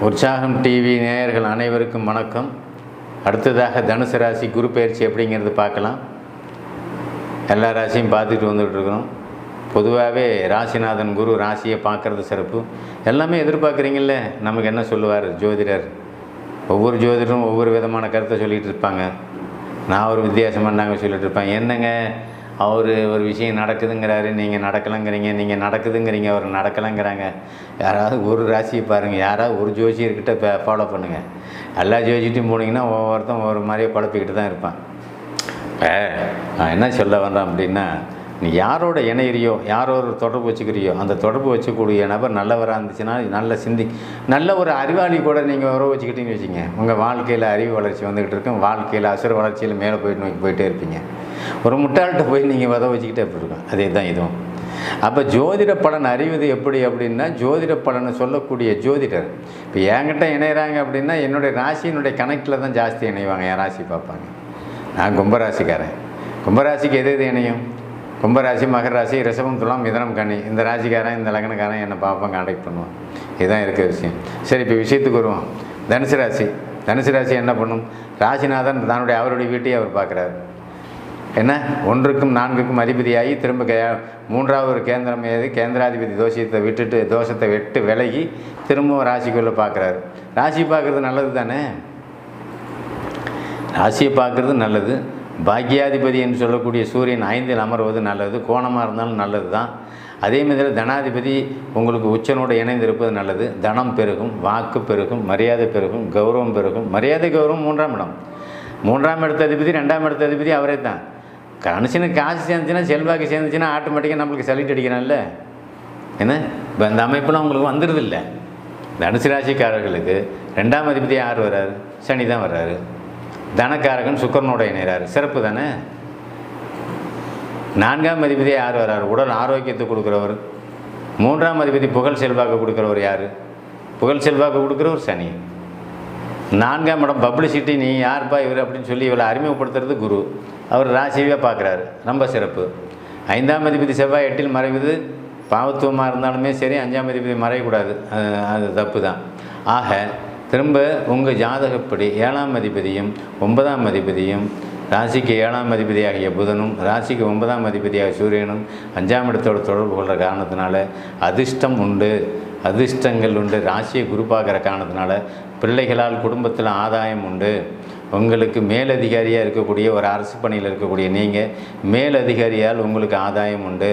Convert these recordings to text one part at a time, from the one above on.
உற்சாகம் டிவி நேயர்கள் அனைவருக்கும் வணக்கம். அடுத்ததாக தனுசு ராசி குரு பயிற்சி எப்படிங்கிறது பார்க்கலாம். எல்லா ராசியும் பார்த்துட்டு வந்துட்டு இருக்கிறோம். பொதுவாகவே ராசிநாதன் குரு ராசியை பார்க்குறது சிறப்பு. எல்லாமே எதிர்பார்க்குறீங்கள நமக்கு என்ன சொல்லுவார்? ஜோதிடர். ஒவ்வொரு ஜோதிடரும் ஒவ்வொரு விதமான கருத்தை சொல்லிகிட்டு இருப்பாங்க. நான் ஒரு வித்தியாசமாக நாங்கள் சொல்லிட்டு இருப்பேன். என்னங்க? அவர் ஒரு விஷயம் நடக்குதுங்கிறாரு நீங்கள் நடக்கலைங்கிறீங்க நீங்கள் நடக்குதுங்கிறீங்க அவர் நடக்கலைங்கிறாங்க. யாராவது ஒரு ராசியை பாருங்கள் யாராவது ஒரு ஜோசியர்கிட்ட ஃபாலோ பண்ணுங்கள் எல்லா ஜோசிட்டையும் போனீங்கன்னா ஒவ்வொருத்தன் ஒவ்வொரு மாதிரியே குழப்பிக்கிட்டு தான் இருப்பான். இப்போ நான் என்ன சொல்ல வர்றேன் அப்படின்னா நீ யாரோட இணையிறியோ யாரோட தொடர்பு வச்சுக்கிறியோ அந்த தொடர்பு வச்சுக்கூடிய நபர் நல்லவராக இருந்துச்சுன்னா நல்ல சிந்தி நல்ல ஒரு அறிவாளி கூட நீங்கள் உறவு வச்சுக்கிட்டீங்கன்னு வச்சுங்க உங்கள் வாழ்க்கையில் அறிவு வளர்ச்சி வந்துக்கிட்டு இருக்கும் வாழ்க்கையில் அசுர வளர்ச்சியில் மேலே போயிட்டு போயிட்டே இருப்பீங்க. ஒரு முட்டாள்கிட்ட போய் நீங்கள் வத வச்சுக்கிட்டே எப்படி இருக்கும்? அதே தான் இதுவும். அப்போ ஜோதிட பலன் அறிவது எப்படி அப்படின்னா ஜோதிட பலனை சொல்லக்கூடிய ஜோதிடர். இப்போ என்கிட்ட இணையிறாங்க அப்படின்னா என்னுடைய ராசியினுடைய கணக்கில் தான் ஜாஸ்தி இணைவாங்க என் ராசி பார்ப்பாங்க. நான் கும்பராசிக்காரன். கும்பராசிக்கு எது எது இணையும்? கும்பராசி மகர ராசி ரிஷபம் துலாம் மிதனம் கனி இந்த ராசிக்காரன் இந்த லக்னக்காரன் என்னை பார்ப்பான் கான்டாக்ட் பண்ணுவான். இதுதான் இருக்கிற விஷயம். சரி இப்போ விஷயத்துக்கு வருவோம். தனுசு ராசி. தனுசு ராசி என்ன பண்ணும்? ராசிநாதன் தன்னுடைய அவருடைய வீட்டையே அவர் பார்க்குறாரு. என்ன? ஒன்றுக்கும் நான்குக்கும் அதிபதியாகி திரும்ப கே மூன்றாவது ஒரு கேந்திரம் ஏது கேந்திராதிபதி தோஷத்தை விட்டுட்டு தோஷத்தை விட்டு விலகி திரும்பவும் ராசிக்குள்ளே பார்க்குறாரு ராசி பார்க்குறது நல்லது தானே? ராசியை பார்க்குறது நல்லது. பாக்கியாதிபதி என்று சொல்லக்கூடிய சூரியன் ஐந்தில் அமர்வது நல்லது. கோணமாக இருந்தாலும் நல்லது தான். அதே மாதிரி தனாதிபதி உங்களுக்கு உச்சனோடு இணைந்திருப்பது நல்லது. தனம் பெருகும் வாக்கு பெருகும் மரியாதை பெருகும் கௌரவம் பெருகும். மரியாதை கௌரவம் மூன்றாம் இடம். மூன்றாம் இடத்த அதிபதி ரெண்டாம் இடத்த அதிபதி அவரே தான். கணிசனுக்கு காசு சேர்ந்துச்சுன்னா செல்வாக்கு சேர்ந்துச்சுன்னா ஆட்டோமேட்டிக்காக நம்மளுக்கு சலிட் அடிக்கிறான்ல. என்ன? இப்போ இந்த அமைப்புலாம் உங்களுக்கு வந்துடுது இல்லை தனுசு ராசிக்காரர்களுக்கு ரெண்டாம் அதிபதி யார் வர்றாரு சனி தான் வர்றாரு தனக்காரகன் சுக்கரனோட இணைகிறார் சிறப்பு தானே? நான்காம் அதிபதி யார் வர்றாரு உடல் ஆரோக்கியத்தை கொடுக்குறவர். மூன்றாம் அதிபதி புகழ் செல்வாக்கு கொடுக்குறவர் யார்? புகழ் செல்வாக்கு கொடுக்குறவர் சனி. நான்காம் இடம் பப்ளிசிட்டி நீ யார்ப்பா இவர் அப்படின்னு சொல்லி இவளை அறிமுகப்படுத்துறது குரு. அவர் ராசியாக பார்க்குறாரு. ரொம்ப சிறப்பு. ஐந்தாம் அதிபதி செவ்வாய் எட்டில் மறைவது பாவத்துவமாக இருந்தாலுமே சரி அஞ்சாம் அதிபதி மறையக்கூடாது. அது தப்பு தான் ஆக திரும்ப உங்கள் ஜாதகப்படி ஏழாம் அதிபதியும் ஒன்பதாம் அதிபதியும் ராசிக்கு ஏழாம் அதிபதியாகிய புதனும் ராசிக்கு ஒன்பதாம் அதிபதியாக சூரியனும் அஞ்சாம் இடத்தோட தொடர்பு கொள்கிற காரணத்தினால அதிர்ஷ்டம் உண்டு. அதிர்ஷ்டங்கள் உண்டு. ராசியை குரு பார்க்குற காரணத்தினால பிள்ளைகளால் குடும்பத்தில் ஆதாயம் உண்டு. உங்களுக்கு மேலதிகாரியாக இருக்கக்கூடிய ஒரு அரசு பணியில் இருக்கக்கூடிய நீங்கள் மேலதிகாரியால் உங்களுக்கு ஆதாயம் உண்டு.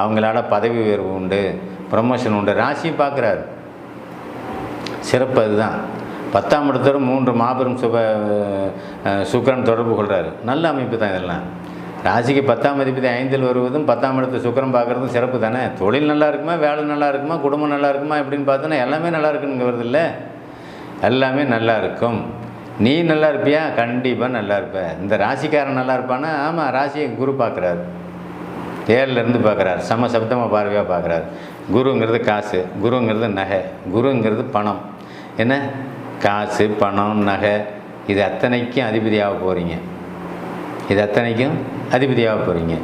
அவங்களால பதவி உயர்வு உண்டு. ப்ரமோஷன் உண்டு. ராசி பார்க்குறாரு. சிறப்பு அதுதான். பத்தாம் இடத்தோட மூன்று மாபெரும் சுப சுக்கரன் தொடர்பு கொள்கிறாரு நல்ல அமைப்பு தான் இதெல்லாம். ராசிக்கு பத்தாம் அதிபதி ஐந்தில் வருவதும் பத்தாம் இடத்து சுக்கரம் பார்க்குறதும் சிறப்பு தானே? தொழில் நல்லா இருக்குமா? வேலை நல்லா இருக்குமா? குடும்பம் நல்லா இருக்குமா? எப்படின்னு பார்த்தோன்னா எல்லாமே நல்லா இருக்குங்கிறது இல்லை? எல்லாமே நல்லா இருக்கும். நீ நல்லா இருப்பியா? கண்டிப்பாக நல்லா இருப்ப. இந்த ராசிக்காரன் நல்லா இருப்பானா ஆமாம் ராசியை குரு பார்க்குறாரு. தேர்லேருந்து பார்க்குறாரு. சம சப்தமாக பார்வையாக பார்க்குறாரு. குருங்கிறது காசு குருங்கிறது நகை குருங்கிறது பணம். என்ன? காசு பணம் நகை. இது அத்தனைக்கும் அதிபதியாக போகிறீங்க இது அத்தனைக்கும் அதிபதியாக போகிறீங்க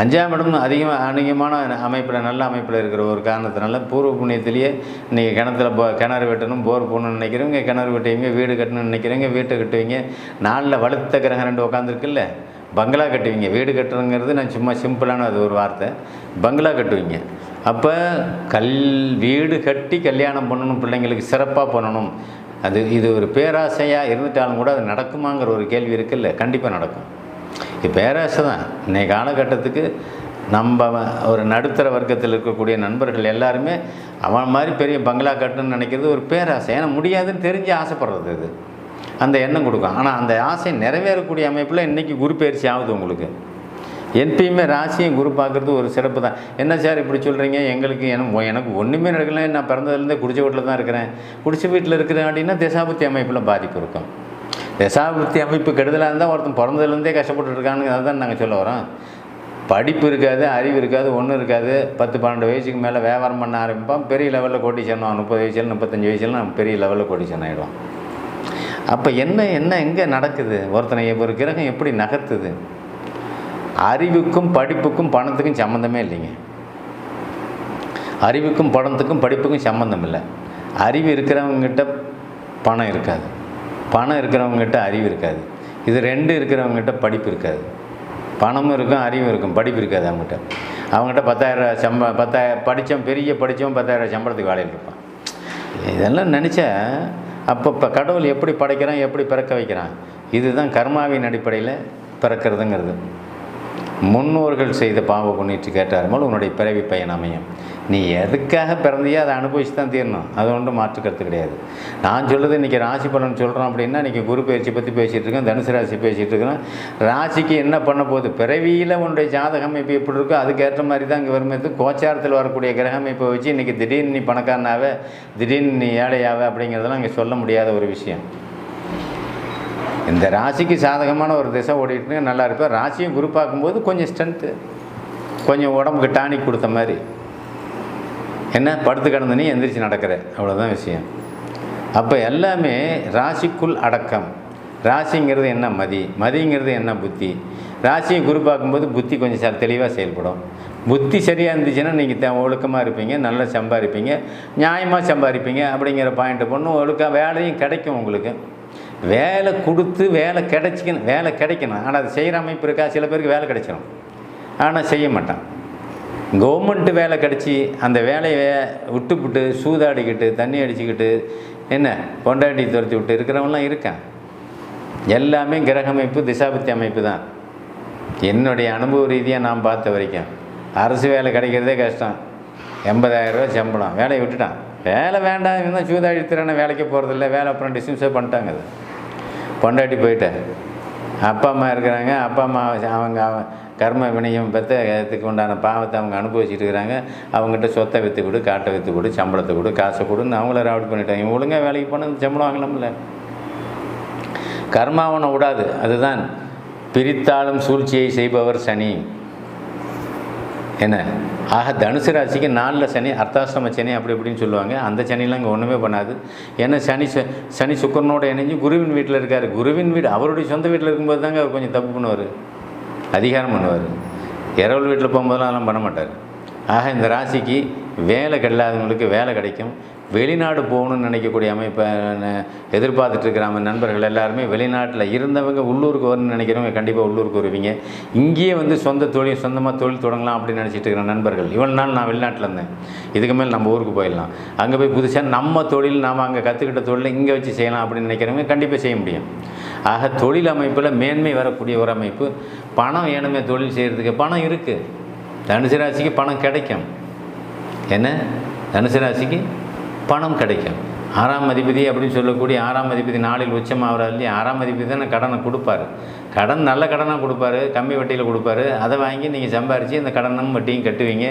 அஞ்சாம் இடம் அதிகமாக அதிகமான அமைப்பில் நல்ல அமைப்பில் இருக்கிற ஒரு காரணத்தினால பூர்வ புண்ணியத்திலேயே நீங்கள் கிணத்துல போ கிணறு வெட்டணும் போர் போகணும்னு நினைக்கிறவங்க கிணறு வெட்டுவீங்க வீடு கட்டணும்னு நினைக்கிறவங்க வீட்டை கட்டுவீங்க. நாளில் வலுத்த கிரகம் ரெண்டு உட்காந்துருக்குல்ல பங்களா கட்டுவீங்க. வீடு கட்டுறங்கிறது நான் சும்மா சிம்பிளான அது ஒரு வார்த்தை. பங்களா கட்டுவீங்க. அப்போ கல் வீடு கட்டி கல்யாணம் பண்ணணும் பிள்ளைங்களுக்கு சிறப்பாக பண்ணணும். அது இது ஒரு பேராசையாக இருந்துட்டாலும் கூட அது நடக்குமாங்கிற ஒரு கேள்வி இருக்குல்ல. கண்டிப்பாக நடக்கும். இது பேராசை தான். இன்னைக்கு காலகட்டத்துக்கு நம்ம ஒரு நடுத்தர வர்க்கத்தில் இருக்கக்கூடிய நண்பர்கள் எல்லாருமே அவன் மாதிரி பெரிய பங்களா கட்டணும்னு நினைக்கிறது ஒரு பேராசை. ஏன்னா முடியாதுன்னு தெரிஞ்சு ஆசைப்படுறது இது அந்த எண்ணம் கொடுக்கும். ஆனால் அந்த ஆசை நிறைவேறக்கூடிய அமைப்பில் இன்றைக்கி குரு பயிற்சி ஆகுது உங்களுக்கு. எப்பயுமே ராசியும் குரு பார்க்குறது ஒரு சிறப்பு தான். என்ன சார் இப்படி சொல்கிறீங்க எங்களுக்கு என எனக்கு ஒன்றுமே நடக்கல. நான் பிறந்ததுலேருந்தே குடிச்ச வீட்டில் தான் இருக்கிறேன். குடிச்ச வீட்டில் இருக்கிறேன் அப்படின்னா திசாபுத்தி அமைப்பில் பாதிப்பு இருக்கும். தசாபுத்தி அமைப்பு கெடுதலாக இருந்தால் ஒருத்தன் பிறந்ததுலேருந்தே கஷ்டப்பட்டு இருக்கான்னு அதுதான் நாங்கள் சொல்ல வரோம். படிப்பு இருக்காது அறிவு இருக்காது ஒன்றும் இருக்காது. பத்து பன்னெண்டு வயசுக்கு மேலே வியாபாரம் பண்ண ஆரம்பிப்பான் பெரிய லெவலில் கோட்டிச்சேரணும் முப்பது வயசுல முப்பத்தஞ்சு வயசுல நம்ம பெரிய லெவலில் கோட்டீச்சன் ஆகிடுவான் அப்போ என்ன என்ன எங்கே நடக்குது? ஒருத்தனை ஒரு கிரகம் எப்படி நகர்த்துது? அறிவுக்கும் படிப்புக்கும் பணத்துக்கும் சம்மந்தமே இல்லைங்க. அறிவுக்கும் பணத்துக்கும் படிப்புக்கும் சம்மந்தம் இல்லை. அறிவு இருக்கிறவங்ககிட்ட பணம் இருக்காது. பணம் இருக்கிறவங்ககிட்ட அறிவு இருக்காது. இது ரெண்டு இருக்கிறவங்ககிட்ட படிப்பு இருக்காது. பணமும் இருக்கும் அறிவும் இருக்கும் படிப்பு இருக்காது அவங்ககிட்ட. அவங்ககிட்ட பத்தாயிரம் சம்ப பத்தாயிரம் படித்தவன் பெரிய படித்தவன் பத்தாயிரம் சம்பளத்துக்கு வேலையில் இருப்பான். இதெல்லாம் நினச்சா அப்போ இப்போ கடவுள் எப்படி படைக்கிறான் எப்படி பிறக்க வைக்கிறான்? இதுதான் கர்மாவின் அடிப்படையில் பிறக்கிறதுங்கிறது. முன்னோர்கள் செய்த பாவ கேட்டார் மூலம் உன்னுடைய பிறவி பயன் அமையும். நீ எதுக்காக பிறந்தியோ அதை அனுபவிச்சு தான் தீரணும். அது ஒன்றும் மாற்று கருத்து கிடையாது. நான் சொல்லுது இன்றைக்கி ராசி பலன் சொல்கிறோம் அப்படின்னா இன்றைக்கி குரு பயிற்சி பற்றி பேசிகிட்டு இருக்கேன் தனுசு ராசி பேசிகிட்டு இருக்கிறேன் ராசிக்கு என்ன பண்ண போகுது? பிறவியில் உன்னுடைய ஜாதக அமைப்பு எப்படி இருக்கோ அதுக்கேற்ற மாதிரி தான் இங்கே வரும்போது கோச்சாரத்தில் வரக்கூடிய கிரக அமைப்பை வச்சு இன்றைக்கி திடீர்னு நீ பணக்காரனாவே திடீர்னு நீ ஏழையாவே அப்படிங்கிறதெல்லாம் இங்கே சொல்ல முடியாத ஒரு விஷயம். இந்த ராசிக்கு சாதகமான ஒரு திசை ஓடிட்டு நல்லா இருப்பேன். ராசியும் குரு பார்க்கும்போது கொஞ்சம் ஸ்ட்ரென்த்து கொஞ்சம் உடம்புக்கு டானிக் கொடுத்த மாதிரி. என்ன? படுத்து கிடந்து நீ எந்திரிச்சு நடக்கிற. அவ்வளோதான் விஷயம். அப்போ எல்லாமே ராசிக்குள் அடக்கம். ராசிங்கிறது என்ன மதி? மதிங்கிறது என்ன புத்தி? ராசியை குரு பார்க்கும்போது புத்தி கொஞ்சம் ச தெளிவாக செயல்படும். புத்தி சரியாக இருந்துச்சுன்னா நீங்கள் த ஒழுக்கமாக இருப்பீங்க நல்லா சம்பாதிப்பீங்க நியாயமாக சம்பாதிப்பீங்க அப்படிங்கிற பாயிண்ட்டு பொண்ணு ஒழுக்க வேலையும் கிடைக்கும் உங்களுக்கு. வேலை கொடுத்து வேலை கிடைச்சிக்கணும் வேலை கிடைக்கணும். ஆனால் அது செய்கிற அமைப்பு இருக்கா? சில பேருக்கு வேலை கிடைச்சிடும் ஆனால் செய்ய மாட்டான். கவர்மெண்ட்டு வேலை கிடச்சி அந்த வேலையை விட்டுப்புட்டு சூதாடிக்கிட்டு தண்ணி அடிச்சுக்கிட்டு என்ன பொண்டாட்டி துரத்தி விட்டு இருக்கிறவங்களாம் இருக்கான். எல்லாமே கிரக அமைப்பு திசாபத்தி அமைப்பு தான். என்னுடைய அனுபவ ரீதியாக நான் பார்த்த வரைக்கும் அரசு வேலை கிடைக்கிறதே கஷ்டம். எண்பதாயிரரூவா சம்பளம். வேலையை விட்டுட்டான். வேலை வேண்டாம். இருந்தால் சூதாடி திறனை வேலைக்கு போகிறதில்ல வேலை அப்புறம் டிஸ்மிஸே பண்ணிட்டாங்க அது. பொண்டாட்டி போயிட்டேன் அப்பா அம்மா இருக்கிறாங்க அப்பா அம்மா அவங்க கர்ம வினையும் பெற்றத்துக்கு உண்டான பாவத்தை அவங்க அனுபவிச்சுட்டு இருக்கிறாங்க. அவங்ககிட்ட சொத்தை விற்று கொடு காட்டை விற்று கொடு சம்பளத்தை கொடு காசை கொடுன்னு அவங்கள ராவடி பண்ணிட்டாங்க. இவங்க ஒழுங்காக வேலைக்கு போனால் சம்பளம் வாங்கலாம்ல. கர்மாவனை விடாது அதுதான் பிரித்தாளும் சூழ்ச்சியை செய்பவர் சனி. என்ன? ஆக தனுசு ராசிக்கு நாலில் சனி அர்த்தாசிரம சனி அப்படி இப்படின்னு சொல்லுவாங்க. அந்த சனிலாம் இங்கே ஒன்றுமே பண்ணாது. ஏன்னா சனி சு- சனி சுக்கரனோட இணைஞ்சு குருவின் வீட்டில் இருக்கார். குருவின் வீடு அவருடைய சொந்த வீட்டில் இருக்கும்போது தாங்க அவர் கொஞ்சம் தப்பு பண்ணுவார். அதிகாரம் பண்ணுவார். இரவல் வீட்டில் போகும்போதெல்லாம் அதெல்லாம் பண்ண மாட்டார். ஆக இந்த ராசிக்கு வேலை கிடையாதவங்களுக்கு வேலை கிடைக்கும். வெளிநாடு போகணும்னு நினைக்கக்கூடிய அமைப்பை ந- எதிர்பார்த்துட்டு நண்பர்கள் எல்லாருமே வெளிநாட்டில் இருந்தவங்க உள்ளூருக்கு வரணும்னு நினைக்கிறவங்க கண்டிப்பாக உள்ளூருக்கு வருவீங்க. இங்கேயே வந்து சொந்த தொழில் சொந்தமாக தொழில் தொடங்கலாம் அப்படின்னு நினச்சிட்டு இருக்கிற நண்பர்கள் இவ்வளோ நாள் நான் வெளிநாட்டில் இருந்தேன். இதுக்கு மேல் நம்ம ஊருக்கு போயிடலாம். அங்கே போய் புதுசாக நம்ம தொழில் நாம் அங்கே கற்றுக்கிட்ட தொழிலை இங்கே வச்சு செய்யலாம் அப்படின்னு நினைக்கிறவங்க கண்டிப்பாக செய்ய முடியும். ஆக தொழில் அமைப்பில் மேன்மை வரக்கூடிய ஒரு அமைப்பு. பணம் வேணுமே தொழில் செய்கிறதுக்கு பணம் இருக்குது தனுசு ராசிக்கு பணம் கிடைக்கும். என்ன? தனுசு ராசிக்கு பணம் கிடைக்கும். ஆறாம் அதிபதி அப்படின்னு சொல்லக்கூடிய ஆறாம் அதிபதி நாளில் உச்சமாகிறார் இல்லையா? ஆறாம் அதிபதி தானே கடனை கொடுப்பாரு. கடன் நல்ல கடனாக கொடுப்பாரு கம்மி வட்டியில் கொடுப்பாரு. அதை வாங்கி நீங்கள் சம்பாரித்து இந்த கடனும் வட்டியும் கட்டுவீங்க.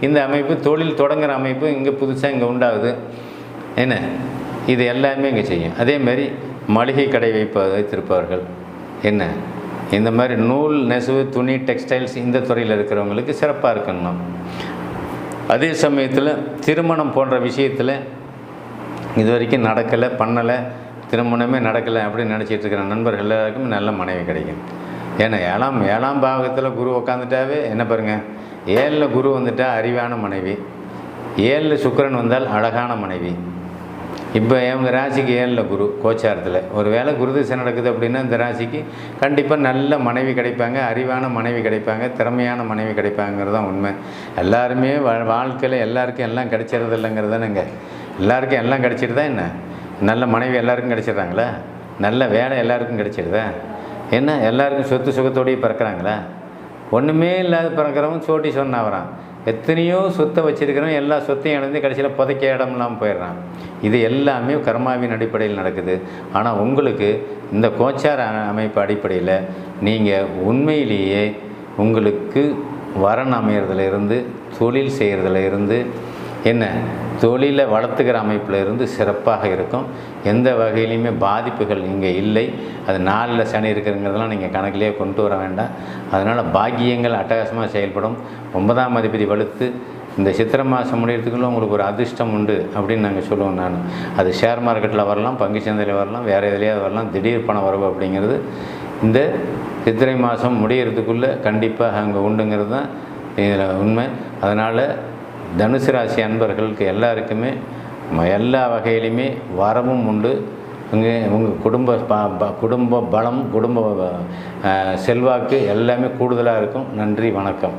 இந்த அமைப்பு தொழில் தொடங்குற அமைப்பு இங்கே புதுசாக இங்கே உண்டாகுது. என்ன? இது எல்லாமே இங்கே செய்யும். அதே மாதிரி மளிகை கடை வைப்ப வைத்திருப்பவர்கள். என்ன? இந்த மாதிரி நூல் நெசவு துணி டெக்ஸ்டைல்ஸ் இந்த துறையில் இருக்கிறவங்களுக்கு சிறப்பாக இருக்கணும். அதே சமயத்தில் திருமணம் போன்ற விஷயத்தில் இது வரைக்கும் நடக்கலை பண்ணலை திருமணமே நடக்கலை அப்படின்னு நினச்சிட்டு இருக்கிற நண்பர்கள் எல்லாருக்கும் நல்ல மனைவி கிடைக்கும். ஏன்னா ஏழாம் ஏழாம் பாகத்தில் குரு உக்காந்துட்டாவே என்ன பாருங்கள் ஏழில் குரு வந்துட்டால் அறிவான மனைவி ஏழில் சுக்கிரன் வந்தால் அழகான மனைவி. இப்போ இவங்க ராசிக்கு ஏழில் குரு கோச்சாரத்தில். ஒரு வேளை குரு திசை நடக்குது அப்படின்னா இந்த ராசிக்கு கண்டிப்பாக நல்ல மனைவி கிடைப்பாங்க அறிவான மனைவி கிடைப்பாங்க திறமையான மனைவி கிடைப்பாங்கிறது தான் உண்மை. எல்லாருமே வா வாழ்க்கையில் எல்லாருக்கும் எல்லாம் கிடைச்சிறது இல்லைங்கிறதானுங்க எல்லாருக்கும் எல்லாம் கிடைச்சிடுதா என்ன? நல்ல மனைவி எல்லாருக்கும் கிடச்சிடுறாங்களா? நல்ல வேலை எல்லாருக்கும் கிடச்சிருதா என்ன எல்லாருக்கும் சொத்து சுகத்தோடையே பிறக்கிறாங்களா? ஒன்றுமே இல்லாத பிறக்கிறவன் சோட்டி சொன்னா எத்தனையோ சொத்தை வச்சுருக்கிறவன் எல்லா சொத்தையும் இழந்து கடைசியில் புதைக்க இடம் இல்லாமல் போயிடுறான். இது எல்லாமே கர்மாவின் அடிப்படையில் நடக்குது. ஆனால் உங்களுக்கு இந்த கோச்சார அமைப்பு அடிப்படையில் நீங்கள் உண்மையிலேயே உங்களுக்கு வரன் அமையறதுல இருந்து தொழில் செய்கிறதுல இருந்து என்ன? தொழிலை வளர்த்துக்கிற அமைப்பில் இருந்து சிறப்பாக இருக்கும். எந்த வகையிலையுமே பாதிப்புகள் இங்கே இல்லை. அது நாளில் சனி இருக்கிறங்கிறதெல்லாம் நீங்கள் கணக்கிலேயே கொண்டு வர வேண்டாம். அதனால் பாக்கியங்கள் அட்டகாசமாக செயல்படும். ஒன்பதாம் அதிபதி வலுத்து இந்த சித்திரை மாதம் முடியறதுக்குள்ள உங்களுக்கு ஒரு அதிர்ஷ்டம் உண்டு அப்படின்னு நாங்கள் சொல்லுவோம் நான். அது ஷேர் மார்க்கெட்டில் வரலாம் பங்கு சந்தையில் வரலாம் வேறு எதுலேயாவது வரலாம். திடீர் பணம் வரவு அப்படிங்கிறது இந்த சித்திரை மாதம் முடியறதுக்குள்ளே கண்டிப்பாக அங்கே உண்டுங்கிறது தான் இதில் உண்மை. அதனால் தனுசு ராசி அன்பர்களுக்கு எல்லாருக்குமே எல்லா வகையிலையுமே வரமும் உண்டு. உங்கள் உங்கள் குடும்ப குடும்ப பலம் குடும்ப செல்வாக்கு எல்லாமே கூடுதலாக இருக்கும். நன்றி வணக்கம்.